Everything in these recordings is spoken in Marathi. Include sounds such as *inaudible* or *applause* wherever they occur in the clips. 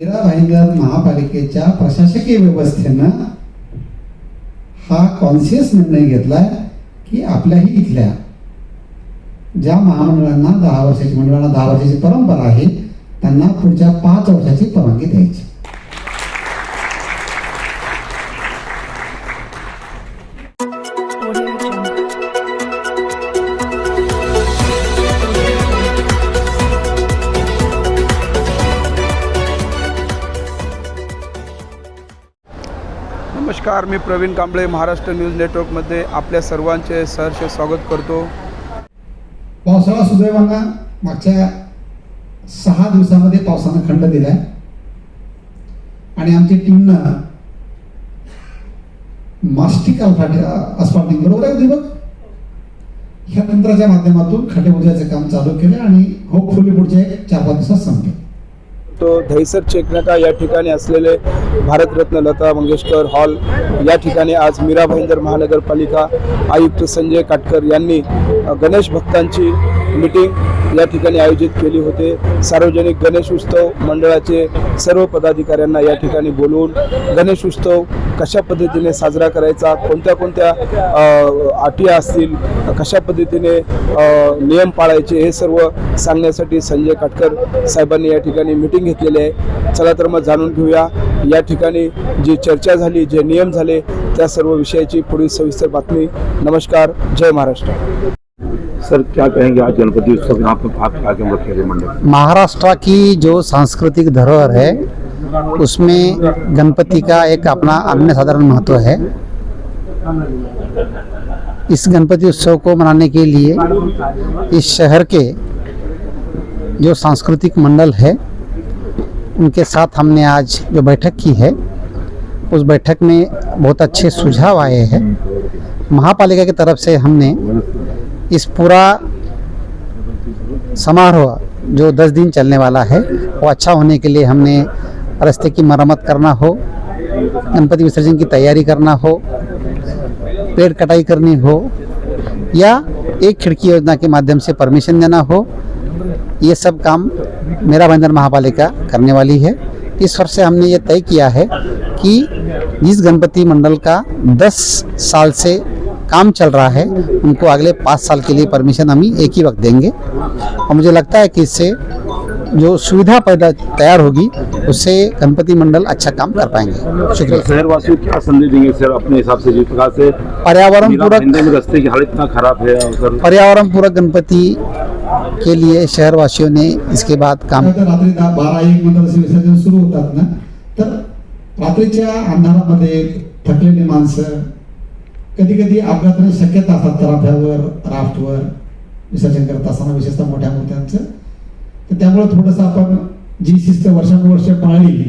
मीरा भाईंदर महापालिकेच्या प्रशासकीय व्यवस्थेनं हा कॉन्शियस निर्णय घेतलाय की आपल्याही इथल्या ज्या महामंडळांना दहा वर्षाची मंडळांना दहा वर्षाची परंपरा आहे त्यांना पुढच्या पाच वर्षाची परवानगी द्यायची. नमस्कार मी प्रवीण कांबळे महाराष्ट्र न्यूज नेटवर्कमध्ये आपल्या सर्वांचे सहर्ष स्वागत करतो. पावसाळा सुदैवांना मागच्या सहा दिवसामध्ये पावसानं खंड दिलाय. आणि आमची टीमनं मास्टिक अल्फाटे बरोबर आहे दीपक? ह्या तंत्राच्या माध्यमातून खड्डे काम चालू केलं आणि होपफुली पुढच्या एक चार पाच दिवसात संपेल. तो दहिसर चेकनाका या ठिकाणी असलेले भारतरत्न लता मंगेशकर हॉल या ठिकाणी आज मीरा भाईंदर महानगरपालिका आयुक्त संजय काटकर यांनी गणेश भक्तांची मीटिंग या ठिकाणी आयोजित केली होते. सार्वजनिक गणेश उत्सव मंडळाचे सर्व पदाधिकाऱ्यांना या ठिकाणी बोलवून गणेश उत्सव कशा पद्धतीने साजरा करायचा कोणत्या कोणत्या अटी असतील कशा पद्धतीने नियम पाळायचे हे सर्व सांगण्यासाठी संजय काटकर साहेबांनी या ठिकाणी मीटिंग घेतलेली आहे. चला तर मग जाणून घेऊया. या ठिकाणी जी चर्चा झाली जे नियम झाले त्या सर्व विषयाची पुढील सविस्तर बातमी. नमस्कार. जय महाराष्ट्र. सर, क्या कहेंगे आज गणपति उत्सव? यहाँ पर आप आगे रखे हुए मंडल महाराष्ट्र की जो सांस्कृतिक धरोहर है, उसमें गणपति का एक अपना अन्य साधारण महत्व है। इस गणपति उत्सव को मनाने के लिए इस शहर के जो सांस्कृतिक मंडल है, उनके साथ हमने आज जो बैठक की है, उस बैठक में बहुत अच्छे सुझाव आए हैं। महापालिका की तरफ़ से हमने इस पूरा समारोह जो 10 दिन चलने वाला है, वो अच्छा होने के लिए हमने रास्ते की मरम्मत करना हो, गणपति विसर्जन की तैयारी करना हो, पेड़ कटाई करनी हो, या एक खिड़की योजना के माध्यम से परमिशन देना हो, ये सब काम मेरा बंदर महापालिका करने वाली है। इस वर्ष से हमने ये तय किया है कि जिस गणपति मंडल का 10 साल से काम चल रहा है उनको अगले पाँच साल के लिए परमिशन हम ही एक ही वक्त देंगे। और मुझे लगता है कि इससे जो सुविधा पैदा तैयार होगी उससे गणपति मंडल अच्छा काम कर पाएँगे। शुक्रिया। शहरवासियों को क्या संदेश देंगे सर अपने हिसाब से जिस प्रकार से पर्यावरण पूरक रास्ते की हालत इतना खराब है सर पर्यावरण पूरक गणपति के लिए शहरवासियों ने इसके बाद काम तर रात्रीच्या अंधारामध्ये थकलेली माणसं कधी कधी अपघाताची शक्यता असतात तराफ्यावर राफ्टवर विसर्जन करत असताना विशेषतः मोठ्या मूर्त्यांचं. तर त्यामुळे थोडंसं आपण जी शिस्त वर्षानुवर्ष पाळली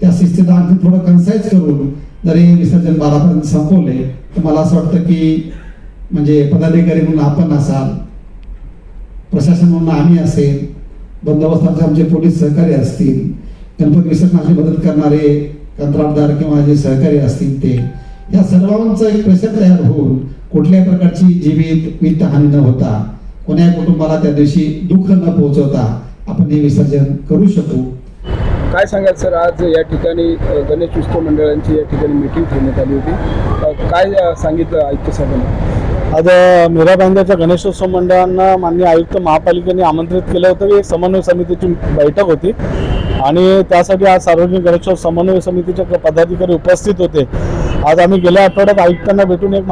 त्या शिस्तीला आणखी थोडं कन्साईज करून जर हे विसर्जन बारापर्यंत संपवले तर मला असं वाटतं की म्हणजे पदाधिकारी म्हणून आपण असाल प्रशासन म्हणून आम्ही असेल बंदोबस्ताचे आमचे पोलीस सहकारी असतील गणपती विसर्जनाची मदत करणारे कंत्राटदार किंवा जे सहकारी असतील ते या सर्वांचं एक प्रेशर तयार होऊन कुठल्याही प्रकारची जीवित वित्तहानी न होता कोण्याही कुटुंबाला त्या दिवशी दुःख न पोहोचवता आपण हे विसर्जन करू शकू. काय सांगाल सर आज या ठिकाणी गणेश उत्सव मंडळांची या ठिकाणी मीटिंग ठेवण्यात आली होती. काय सांगितलं आयुक्त साहेबांनी? आज मीरा भाईंदरच्या गणेशोत्सव मंडळांना मान्य आयुक्त महापालिकेने आमंत्रित केलं होतं. की एक समन्वय समितीची बैठक होती. आणि त्यासाठी आज सार्वजनिक गणेशोत्सव समन्वय समितीचे पदाधिकारी उपस्थित होते. आज आम्ही गेल्या आठवड्यात आयुक्तांना भेटून एक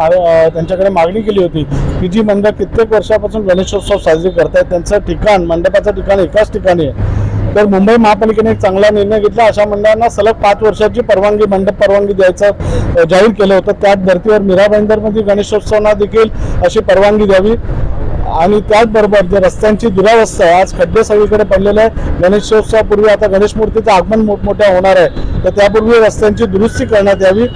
त्यांच्याकडे मागणी केली होती की जी मंडळ कित्येक वर्षापासून गणेशोत्सव साजरी करतायत त्यांचं ठिकाण मंडपाचं ठिकाण एकाच ठिकाणी आहे. तर मुंबई महापालिकेने एक चांगला निर्णय घेतला. अशा मंडळांना सलग पाच वर्षाची परवानगी मंडप परवानगी द्यायचं जाहीर केलं होतं. त्याच धर्तीवर मीरा भाईंदरमध्ये गणेशोत्सवांना देखील अशी परवानगी द्यावी. आणि त्याचबरोबर जे रस्त्यांची दुरावस्था आहे आज खड्डे सगळीकडे पडलेले आहे गणेशोत्सवापूर्वी आता गणेश मूर्तीचं आगमन मोठमोठ्या होणार आहे. तर त्यापूर्वी रस्त्यांची दुरुस्ती करण्यात यावी.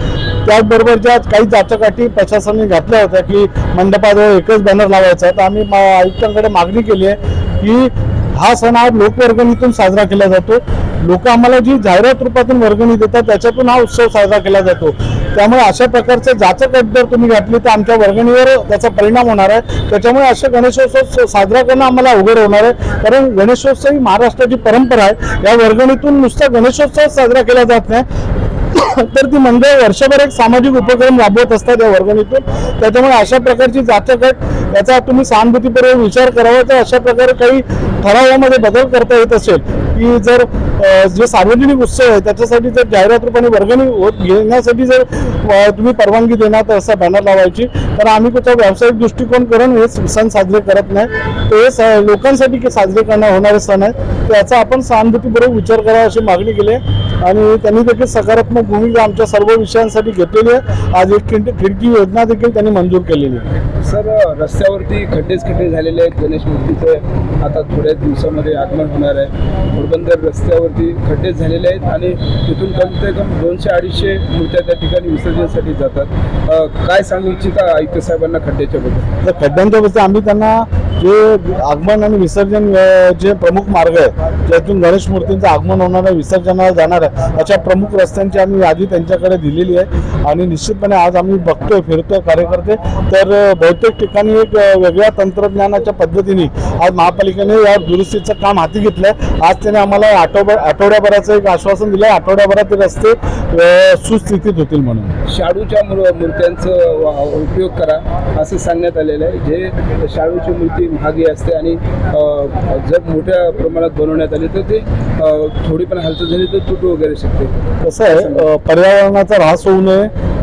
त्याचबरोबर ज्या काही जाचकाठी प्रशासनाने घातल्या होत्या की मंडपाजवळ एकच बॅनर लावायचा तर आम्ही मा- आयुक्तांकडे मागणी केली आहे की हा सण हा लोकवर्गणीतून साजरा केला जातो. लोक आम्हाला जी जाहिरात रूपातून वर्गणी देतात त्याच्यातून हा उत्सव साजरा केला जातो. त्यामुळे अशा प्रकारचे जाचक अट जर तुम्ही घातली तर आमच्या वर्गणीवर त्याचा परिणाम होणार आहे. त्याच्यामुळे असे गणेशोत्सव साजरा करणं आम्हाला अवघड होणार आहे. कारण गणेशोत्सव ही महाराष्ट्राची परंपरा आहे. या वर्गणीतून नुसता गणेशोत्सव साजरा केला जात नाही. *coughs* तर ती मंडळ वर्षभर एक सामाजिक उपक्रम राबवत असतात या वर्गणीतून. त्याच्यामुळे अशा प्रकारची जाचक याचा तुम्ही सहानुभूतीपूर्वक विचार करावा तर अशा प्रकारे काही ठरावामध्ये बदल करता येत असेल की जर जे सार्वजनिक उत्सव आहे त्याच्यासाठी जर जाहिरात रूपाने वर्गणी होत घेण्यासाठी जर तुम्ही परवानगी देणार तर असा बॅनर लावायची. तर आम्ही कुठं व्यावसायिक दृष्टिकोन करून हे सण साजरे करत नाही. ते स- लोकांसाठी साजरे करणं होणारे सण आहे त्याचा आपण सहानुभूतीपूर्वक विचार करावा अशी मागणी केली आहे. आणि त्यांनी देखील सकारात्मक भूमिका आमच्या सर्व विषयांसाठी घेतलेली आहे. आज एक खिडकी योजना देखील त्यांनी मंजूर केलेली आहे. सर रस्त्यावरती खड्डेच खड्डे झालेले आहेत. गणेश मूर्तीचं आता थोड्याच दिवसामध्ये आगमन होणार आहे. पोरबंदर रस्त्यावरती खड्डेच झालेले आहेत आणि तिथून कमीत कम दोनशे अडीचशे मूर्त्या त्या ठिकाणी विसर्जनासाठी जातात. काय सांगू इच्छिता आयुक्त साहेबांना खड्ड्याच्या बद्दल? तर खड्ड्यांच्या बद्दल आम्ही त्यांना जे आगमन आणि विसर्जन जे प्रमुख मार्ग आहे ज्यातून गणेश मूर्तींचं आगमन होणार आहे विसर्जनाला जाणार आहे अशा प्रमुख रस्त्यांची आम्ही यादी त्यांच्याकडे दिलेली आहे. आणि निश्चितपणे आज आम्ही बघतोय फिरतोय कार्यकर्ते. तर बहुतेक ठिकाणी एक वेगळ्या तंत्रज्ञानाच्या पद्धतीने आज महापालिकेने या दुरुस्तीचं काम हाती घेतलंय. आज त्याने आम्हाला आठवड्या आठवड्याभराचं एक आश्वासन दिलं आठवड्याभरात ते रस्ते सुस्थितीत होतील म्हणून. शाडूच्या मूर- मूर्त्यांचं उपयोग करा असं सांगण्यात आलेलं आहे. जे शाडूची मूर्ती महागी असते आणि जर मोठ्या प्रमाणात बनवण्यात आली तर ते थोडी पण हालचाल झाली तर तुटू वगैरे शकते. कसं आहे पर्यावरणाचा ऱ्हास होऊ नये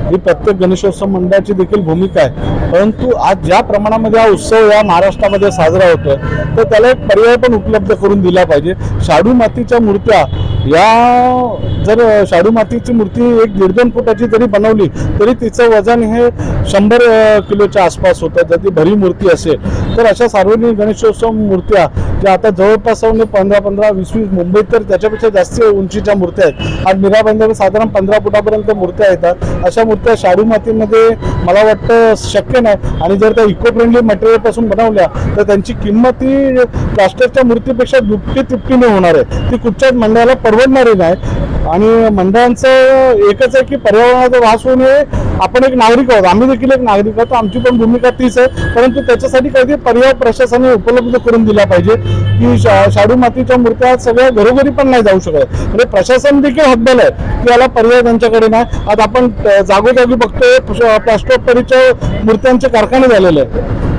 ही प्रत्येक गणेशोत्सव मंडळाची देखील भूमिका आहे. परंतु आज ज्या प्रमाणामध्ये हा उत्सव या महाराष्ट्रामध्ये साजरा होतोय तर त्याला एक पर्याय पण उपलब्ध करून दिला पाहिजे. शाडू मातीच्या मूर्त्या या जर शाडू मातीची मूर्ती एक दीड दोन फुटाची जरी बनवली तरी तिचं वजन हे शंभर किलोच्या आसपास होतं. जर ती भरी मूर्ती असेल तर अशा सार्वजनिक गणेशोत्सव मूर्त्या ज्या आता जवळपास पंधरा पंधरा वीस वीस मुंबईत तर त्याच्यापेक्षा जास्त उंचीच्या मूर्त्या आहेत. आणि मीरा साधारण पंधरा फुटापर्यंत मूर्त्या येतात. अशा मूर्त्या शाडू मातीमध्ये मला वाटतं शक्य नाही. आणि जर त्या इको फ्रेंडली मटेरियलपासून बनवल्या तर त्यांची किंमत ही प्लास्टरच्या मूर्तीपेक्षा दुपटी तिपटीने होणार आहे. ती कुठच्याच मंडळाला परवडणारी नाही आणि मंडळांचं एकच आहे की पर्यावरणाचा वास होऊ नये. आपण एक नागरिक आहोत. आम्ही देखील एक नागरिक आहोत. आमची पण भूमिका तीच आहे. परंतु त्याच्यासाठी काहीतरी पर्याय प्रशासनाने उपलब्ध करून दिला पाहिजे की शा- शाडू मातीच्या मूर्त्या सगळ्या घरोघरी पण नाही जाऊ शकत. म्हणजे प्रशासन देखील हद्दल आहे की याला पर्याय त्यांच्याकडे नाही. आज आपण जागोजागी बघतोय प्लास्टोपरीच्या मूर्त्यांचे कारखाने झालेले आहेत.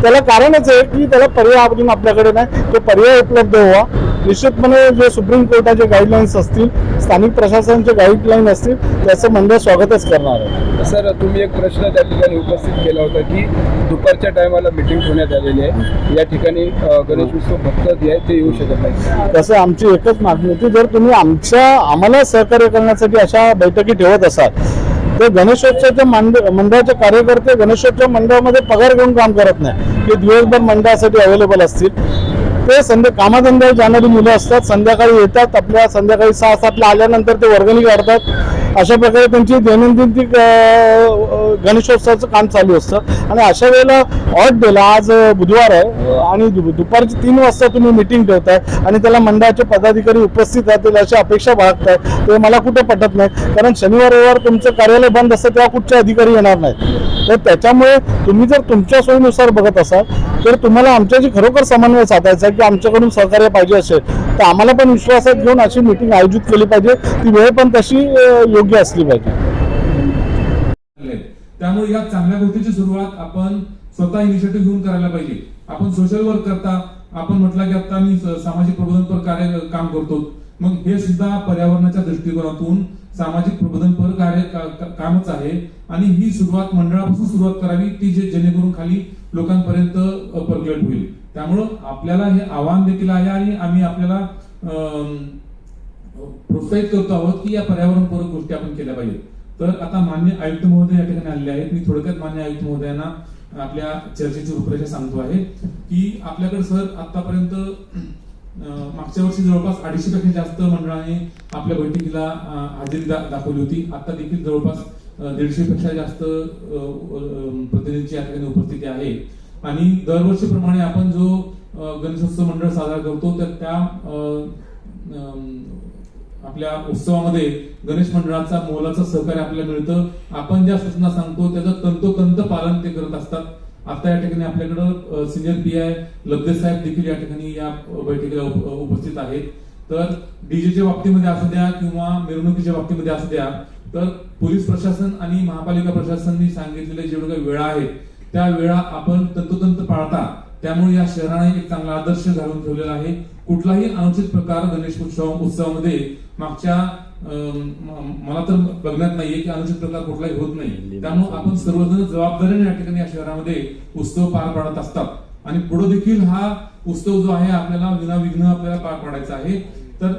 त्याला कारणच आहे की त्याला पर्याय अजून आपल्याकडे नाही. तो पर्याय उपलब्ध व्हावा. निश्चितपणे जे सुप्रीम कोर्टाचे गाईडलाईन्स असतील स्थानिक प्रशासनाचे गाईडलाईन असतील त्याचं मंडळ स्वागतच करणार आहे. सर तुम्ही एक प्रश्न त्या ठिकाणी उपस्थित केला होता की दुपारच्या टायमाला मिटिंग ठेवण्यात आलेली आहे. या ठिकाणी गणेश उत्सव भक्त जे आहेत ते येऊ शकत नाही तसं आमची एकच मागणी होती जर तुम्ही आमच्या आम्हाला सहकार्य करण्यासाठी अशा बैठकी ठेवत असाल तर गणेशोत्सवच्या मंडळ मंडळाचे कार्यकर्ते गणेशोत्सव मंडळामध्ये पगार घेऊन काम करत नाही. ते दिवसभर मंडळासाठी अवेलेबल असतील. ते संध्या कामाधंद्यावर जाणारी मुलं असतात. संध्याकाळी येतात. आपल्या संध्याकाळी सहा सातला आल्यानंतर ते वर्गणी काढतात. अशा प्रकारे त्यांची दैनंदिन ती गणेशोत्सवाचं काम चालू असतं. आणि अशा वेळेला ऑट डेला आज बुधवार आहे. आणि दु- दुपारची तीन वाजता तुम्ही मिटिंग ठेवताय आणि त्याला मंडळाचे पदाधिकारी उपस्थित राहतील अशी अपेक्षा बाळगताय. ते मला कुठं पटत नाही. कारण शनिवार रविवार तुमचं कार्यालय बंद असतं तेव्हा कुठचे अधिकारी येणार नाहीत. तर त्याच्यामुळे तुम्ही जर तुमच्या सोयीनुसार बघत असाल तर तुम्हाला आमच्याशी खरोखर समन्वय साधायचा आहे की आमच्याकडून सहकार्य पाहिजे असेल तर आम्हाला पण विश्वासात घेऊन अशी मिटिंग आयोजित केली पाहिजे. ती वेळ पण तशी योग्य असली पाहिजे. त्यामुळे या चांगल्या गोष्टीची सुरुवात आपण स्वतः इनिशिएटिव्ह घेऊन करायला पाहिजे. आपण सोशल वर्क करता आपण म्हटलं की आता मी सामाजिक प्रबोधनपर कार्य काम करतो. मग हे सुद्धा पर्यावरणाच्या दृष्टिकोनातून सामाजिक प्रबोधनपर कार्य का- का- कामच आहे. आणि ही सुरुवात मंडळापासून सुरुवात करावी ती जे जेणेकरून खाली लोकांपर्यंत पर्क्युलेट होईल. त्यामुळं आपल्याला हे आव्हान देखील आहे आणि आम्ही आपल्याला अं, प्रोत्साहित करतो आहोत की या पर्यावरणपूरक गोष्टी आपण केल्या पाहिजेत. तर आता मान्य आयुक्त महोदय या ठिकाणी आलेले आहेत. मी थोडक्यात मान्य आयुक्त महोदयांना आपल्या चर्चेची रूपरेषा सांगतो आहे की आपल्याकडे सर आतापर्यंत मागच्या वर्षी जवळपास अडीचशे पेक्षा जास्त मंडळाने आपल्या बैठकीला हजेरी दाखवली होती. आता देखील जवळपास दीडशे पेक्षा जास्त प्रतिनिधींची या ठिकाणी उपस्थिती आहे. आणि दरवर्षीप्रमाणे आपण जो गणेशोत्सव मंडळ साजरा करतो तर त्या अं, अं, आपल्या उत्सवामध्ये गणेश मंडळाचा मोलाचं सहकार्य आपल्याला मिळतं. आपण ज्या सूचना सांगतो त्याचं तंतोतंत पालन ते करत असतात. आता या ठिकाणी आपल्याकडं सिनियर पी आय लब्धे साहेब देखील या ठिकाणी या बैठकीला उपस्थित आहेत. तर डीजेच्या बाबतीमध्ये असू द्या किंवा मिरवणुकीच्या बाबतीमध्ये असू द्या तर पोलीस प्रशासन आणि महापालिका प्रशासनाने सांगितलेले जेवढ्या काही वेळा आहेत त्या वेळा आपण तंतोतंत पाळता. त्यामुळे या शहराने एक चांगला आदर्श घालून ठेवलेला आहे. कुठलाही अनुचित प्रकार गणेश उत्सव उत्सवामध्ये मागच्या मला तर बघण्यात नाहीये की अनुचित प्रकार कुठलाही होत नाही. त्यामुळे आपण सर्वजण जबाबदारीने या ठिकाणी या शहरामध्ये उत्सव पार पाडत असतात. आणि पुढे देखील हा उत्सव जो आहे आपल्याला विनाविघ्न आपल्याला पार पाडायचा आहे. तर